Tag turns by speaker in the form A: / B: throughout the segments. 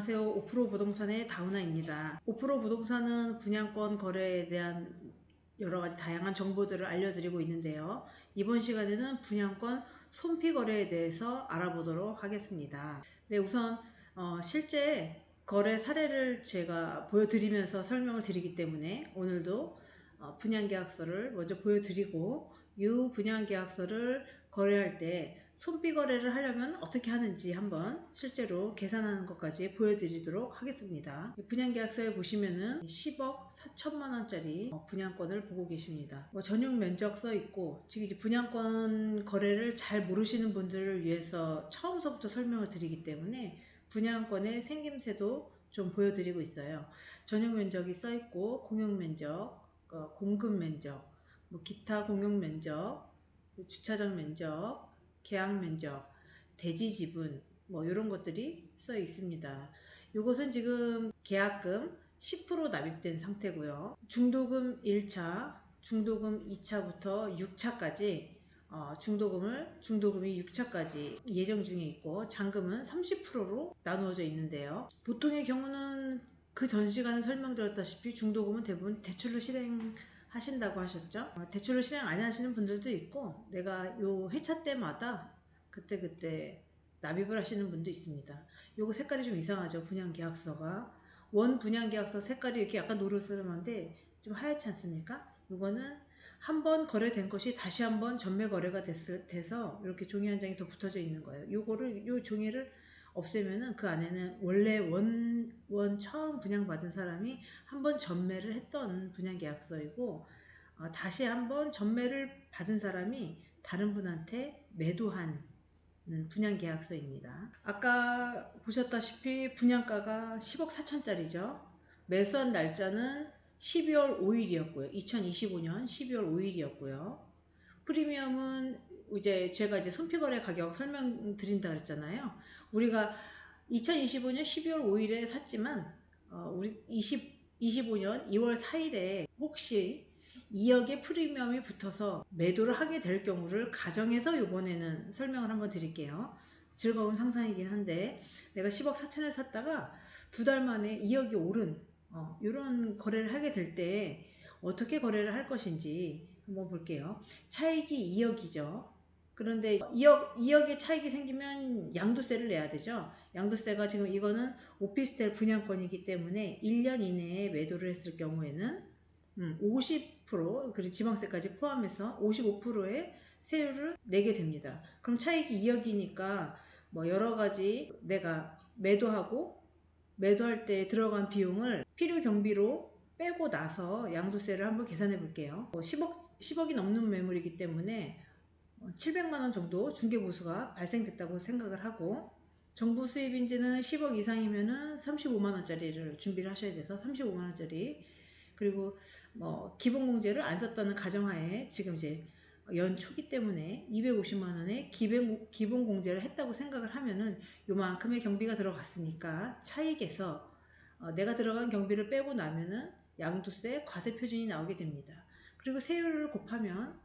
A: 안녕하세요. 오프로 부동산의 다운아입니다. 오프로 부동산은 분양권 거래에 대한 여러 가지 다양한 정보들을 알려드리고 있는데요. 이번 시간에는 분양권 손피 거래에 대해서 알아보도록 하겠습니다. 네, 우선 어, 실제 거래 사례를 제가 보여드리면서 설명을 드리기 때문에 오늘도 어, 분양계약서를 먼저 보여드리고 이 분양계약서를 거래할 때 손비 거래를 하려면 어떻게 하는지 한번 실제로 계산하는 것까지 보여드리도록 하겠습니다. 분양계약서에 보시면은 10억 4천만 원짜리 어, 분양권을 보고 계십니다. 뭐 전용 면적 써 있고 지금 이제 분양권 거래를 잘 모르시는 분들을 위해서 처음서부터 설명을 드리기 때문에 분양권의 생김새도 좀 보여드리고 있어요. 전용 면적이 써 있고 공용 면적, 어, 공급 면적, 뭐 기타 공용 면적, 주차장 면적, 계약 면적, 대지 지분 뭐 이런 것들이 써 있습니다. 이것은 지금 계약금 10% 납입된 상태고요. 중도금 1차, 중도금 2차부터 6차까지 어, 중도금을 중도금이 6차까지 예정 중에 있고 잔금은 30%로 나누어져 있는데요. 보통의 경우는 그 전 시간에 설명드렸다시피 중도금은 대부분 대출로 실행 하신다고 하셨죠? 어, 대출을 실행 안 하시는 분들도 있고 내가 요 회차 때마다 그때 그때 납입을 하시는 분도 있습니다. 요거 색깔이 좀 이상하죠? 분양계약서가 원 분양계약서 색깔이 이렇게 약간 노르스름한데 좀 하얗지 않습니까? 요거는 한 번 거래된 것이 다시 한 번 전매 거래가 됐을 돼서 이렇게 종이 한 장이 더 붙어져 있는 거예요. 요거를 요 종이를 없애면은 그 안에는 원래 원, 원 처음 분양받은 사람이 한 번 전매를 했던 분양 계약서이고 어, 다시 한번 전매를 받은 사람이 다른 분한테 매도한 음, 분양 계약서입니다. 아까 보셨다시피 분양가가 10억 4천짜리죠. 매수한 날짜는 12월 5일이었고요. 2025년 12월 5일이었고요. 프리미엄은 이제 제가 이제 손피거래 가격 설명드린다 그랬잖아요. 우리가 2025년 12월 5일에 샀지만 어, 우리 20 25년 2월 4일에 혹시 2억의 프리미엄이 붙어서 매도를 하게 될 경우를 가정해서 이번에는 설명을 한번 드릴게요. 즐거운 상상이긴 한데 내가 10억 4천을 샀다가 두 달 만에 2억이 오른 어, 이런 거래를 하게 될 때 어떻게 거래를 할 것인지 한번 볼게요. 차익이 2억이죠. 그런데 2억, 2억의 차익이 생기면 양도세를 내야 되죠. 양도세가 지금 이거는 오피스텔 분양권이기 때문에 1년 이내에 매도를 했을 경우에는 50% 그리고 지방세까지 포함해서 55%의 세율을 내게 됩니다. 그럼 차익이 2억이니까 뭐 여러 가지 내가 매도하고 매도할 때 들어간 비용을 필요 경비로 빼고 나서 양도세를 한번 계산해 볼게요. 10억, 뭐 10억이 넘는 매물이기 때문에 700만 원 정도 중개보수가 발생됐다고 생각을 하고 정부 수입인지는 10억 이상이면은 35만 원짜리를 준비를 하셔야 돼서 35만 원짜리 그리고 뭐 기본 공제를 안 썼다는 가정하에 지금 이제 연 초기 때문에 250만 원의 기본, 기본 공제를 했다고 생각을 하면은 요만큼의 경비가 들어갔으니까 차익에서 어, 내가 들어간 경비를 빼고 나면은 양도세 과세 표준이 나오게 됩니다. 그리고 세율을 곱하면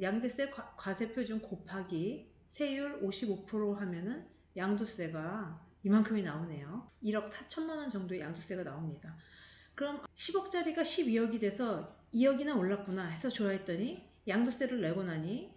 A: 양대세 과세 표준 곱하기 세율 55% 하면은 양도세가 이만큼이 나오네요. 1억 4천만 원 정도의 양도세가 나옵니다. 그럼 10억짜리가 12억이 돼서 2억이나 올랐구나 해서 좋아했더니 양도세를 내고 나니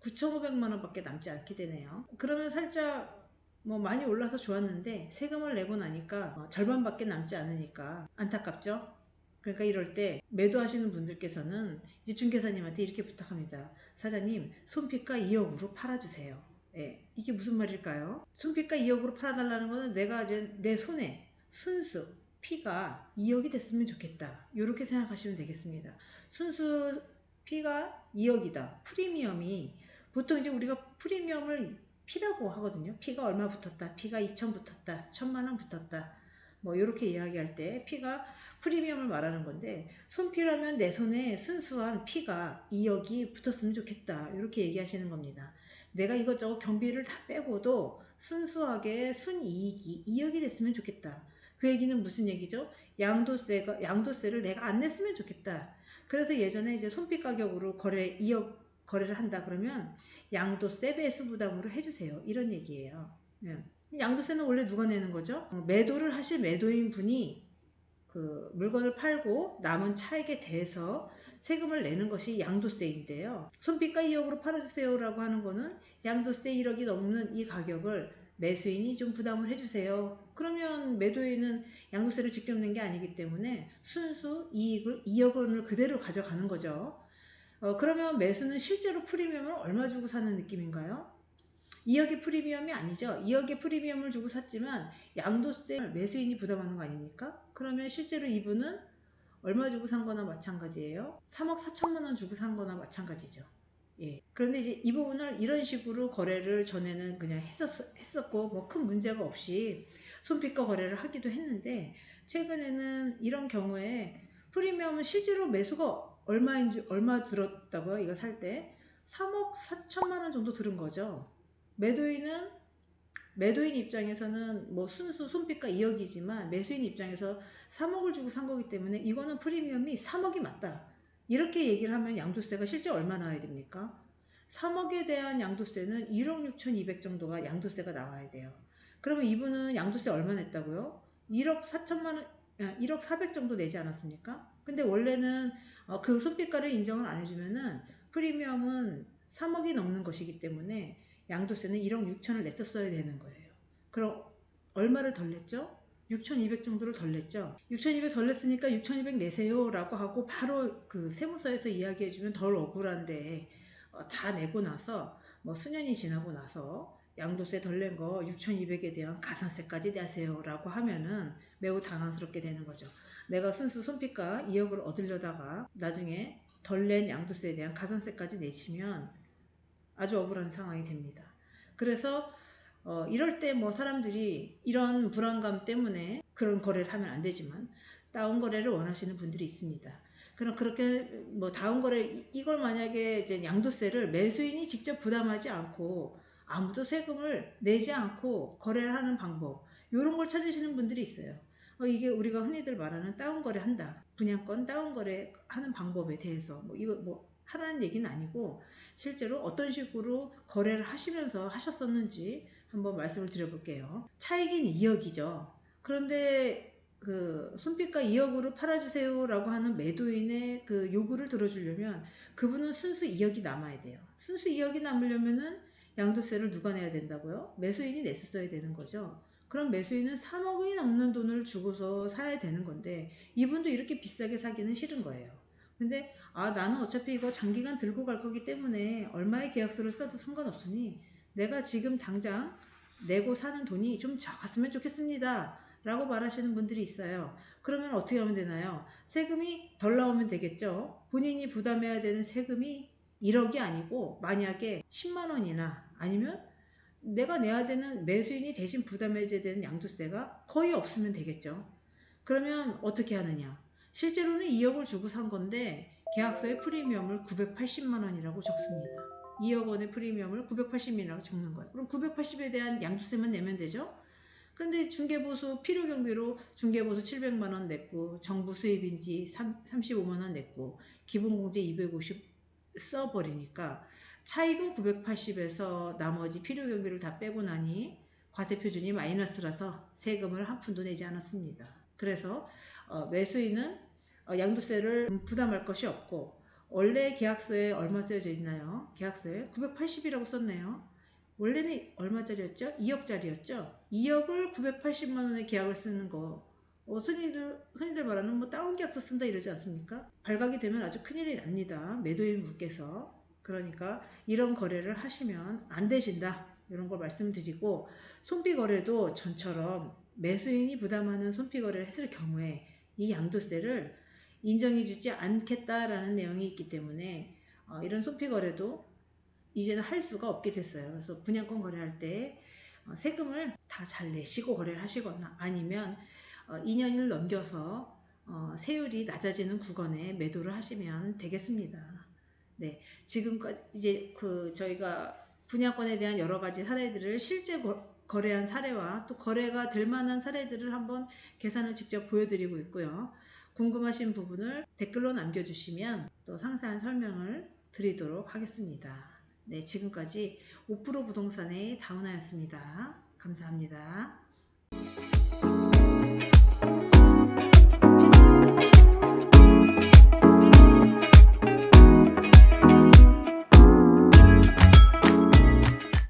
A: 9,500만 원밖에 남지 않게 되네요. 그러면 살짝 뭐 많이 올라서 좋았는데 세금을 내고 나니까 어, 절반밖에 남지 않으니까 안타깝죠? 그러니까 이럴 때 매도하시는 분들께서는 이제 중개사님한테 이렇게 부탁합니다. 사장님, 손피가 2억으로 팔아주세요. 예, 이게 무슨 말일까요? 손피가 2억으로 팔아달라는 거는 내가 이제 내 손에 순수 피가 2억이 됐으면 좋겠다. 이렇게 생각하시면 되겠습니다. 순수 피가 2억이다. 프리미엄이 보통 이제 우리가 프리미엄을 피라고 하거든요. 피가 얼마 붙었다. 피가 2천 붙었다. 1천만 원 붙었다. 뭐 이렇게 이야기할 때 피가 프리미엄을 말하는 건데 손피라면 내 손에 순수한 피가 2억이 붙었으면 좋겠다 이렇게 얘기하시는 겁니다. 내가 이것저것 경비를 다 빼고도 순수하게 순이익이 2억이 됐으면 좋겠다. 그 얘기는 무슨 얘기죠? 양도세가 양도세를 내가 안 냈으면 좋겠다. 그래서 예전에 이제 손피 가격으로 거래 2억 거래를 한다 그러면 양도세 배수 부담으로 해주세요. 이런 얘기예요. 예. 양도세는 원래 누가 내는 거죠? 어, 매도를 하실 매도인 분이 그 물건을 팔고 남은 차액에 대해서 세금을 내는 것이 양도세인데요. 손빛가 2억으로 팔아주세요라고 하는 거는 양도세 1억이 넘는 이 가격을 매수인이 좀 부담을 해주세요. 그러면 매도인은 양도세를 직접 낸 게 아니기 때문에 순수 이익을 2억 원을 그대로 가져가는 거죠. 어, 그러면 매수는 실제로 프리미엄을 얼마 주고 사는 느낌인가요? 2억의 프리미엄이 아니죠. 2억의 프리미엄을 주고 샀지만 양도세를 매수인이 부담하는 거 아닙니까? 그러면 실제로 이분은 얼마 주고 산 거나 마찬가지예요. 3억 4천만 원 주고 산 거나 마찬가지죠. 예. 그런데 이제 이 부분을 이런 식으로 거래를 전에는 그냥 했었, 했었고 뭐 큰 문제가 없이 손빛과 거래를 하기도 했는데 최근에는 이런 경우에 프리미엄은 실제로 매수가 얼마인지 얼마 들었다고요? 이거 살 때 3억 4천만 원 정도 들은 거죠. 매도인은 매도인 입장에서는 뭐 순수 손빛가 2억이지만 매수인 입장에서 3억을 주고 산 거기 때문에 이거는 프리미엄이 3억이 맞다. 이렇게 얘기를 하면 양도세가 실제 얼마 나와야 됩니까? 3억에 대한 양도세는 1억 6,200 정도가 양도세가 나와야 돼요. 그러면 이분은 양도세 얼마 냈다고요? 1억 4천만 원, 아, 1억 400 정도 내지 않았습니까? 근데 원래는 어, 그 손빛가를 인정을 안 해주면은 프리미엄은 3억이 넘는 것이기 때문에 양도세는 1억 6천을 냈었어야 되는 거예요. 그럼 얼마를 덜 냈죠? 6,200 정도를 덜 냈죠. 6,200 덜 냈으니까 6,200 내세요라고 하고 바로 그 세무서에서 이야기해주면 덜 억울한데 어, 다 내고 나서 뭐 수년이 지나고 나서 양도세 덜 낸 거 6,200에 대한 가산세까지 내세요라고 하면은 매우 당황스럽게 되는 거죠. 내가 순수 손빛가 2억을 얻으려다가 나중에 덜 낸 양도세에 대한 가산세까지 내시면 아주 억울한 상황이 됩니다. 그래서 어, 이럴 때 뭐 사람들이 이런 불안감 때문에 그런 거래를 하면 안 되지만 다운 거래를 원하시는 분들이 있습니다. 그럼 그렇게 뭐 다운 거래 이걸 만약에 이제 양도세를 매수인이 직접 부담하지 않고 아무도 세금을 내지 않고 거래를 하는 방법 이런 걸 찾으시는 분들이 있어요. 어, 이게 우리가 흔히들 말하는 다운 거래 한다. 분양권 다운 거래 하는 방법에 대해서 뭐 이거 뭐 하라는 얘기는 아니고 실제로 어떤 식으로 거래를 하시면서 하셨었는지 한번 말씀을 드려볼게요. 차익인 2억이죠. 그런데 그 손빛가 2억으로 팔아주세요라고 하는 매도인의 그 요구를 들어주려면 그분은 순수 2억이 남아야 돼요. 순수 2억이 남으려면은 양도세를 누가 내야 된다고요? 매수인이 냈었어야 되는 거죠. 그럼 매수인은 3억이 넘는 돈을 주고서 사야 되는 건데 이분도 이렇게 비싸게 사기는 싫은 거예요. 근데 아 나는 어차피 이거 장기간 들고 갈 거기 때문에 얼마의 계약서를 써도 상관없으니 내가 지금 당장 내고 사는 돈이 좀 작았으면 좋겠습니다. 라고 말하시는 분들이 있어요. 그러면 어떻게 하면 되나요? 세금이 덜 나오면 되겠죠. 본인이 부담해야 되는 세금이 1억이 아니고 만약에 10만 원이나 아니면 내가 내야 되는 매수인이 대신 부담해줘야 되는 양도세가 거의 없으면 되겠죠. 그러면 어떻게 하느냐? 실제로는 2억을 주고 산 건데 계약서에 프리미엄을 980만 원이라고 적습니다. 2억 원의 프리미엄을 980이라고 적는 거예요. 그럼 980에 대한 양도세만 내면 되죠? 근데 중개보수 필요 경비로 중개보수 700만 원 냈고 정부 수입인지 35만 원 냈고 기본공제 250 써버리니까 차익은 980에서 나머지 필요 경비를 다 빼고 나니 과세 표준이 마이너스라서 세금을 한 푼도 내지 않았습니다. 그래서 어, 매수인은 어, 양도세를 부담할 것이 없고 원래 계약서에 얼마 쓰여져 있나요? 계약서에 980이라고 썼네요. 원래는 얼마짜리였죠? 2억짜리였죠? 2억을 980만 원의 계약을 쓰는 거 어, 흔히들, 흔히들 말하는 뭐 다운 계약서 쓴다 이러지 않습니까? 발각이 되면 아주 큰일이 납니다. 매도인 분께서. 그러니까 이런 거래를 하시면 안 되신다. 이런 걸 말씀드리고 손비 거래도 전처럼 매수인이 부담하는 손피 거래를 했을 경우에 이 양도세를 인정해 주지 않겠다라는 내용이 있기 때문에 어, 이런 손피 거래도 이제는 할 수가 없게 됐어요. 그래서 분양권 거래할 때 어, 세금을 다 잘 내시고 거래를 하시거나 아니면 어, 2년을 넘겨서 어, 세율이 낮아지는 구간에 매도를 하시면 되겠습니다. 네, 지금까지 이제 그 저희가 분양권에 대한 여러 가지 사례들을 실제 거, 거래한 사례와 또 거래가 될 만한 사례들을 한번 계산을 직접 보여드리고 있고요. 궁금하신 부분을 댓글로 남겨주시면 또 상세한 설명을 드리도록 하겠습니다. 네, 지금까지 5% 부동산의 다운하였습니다. 감사합니다.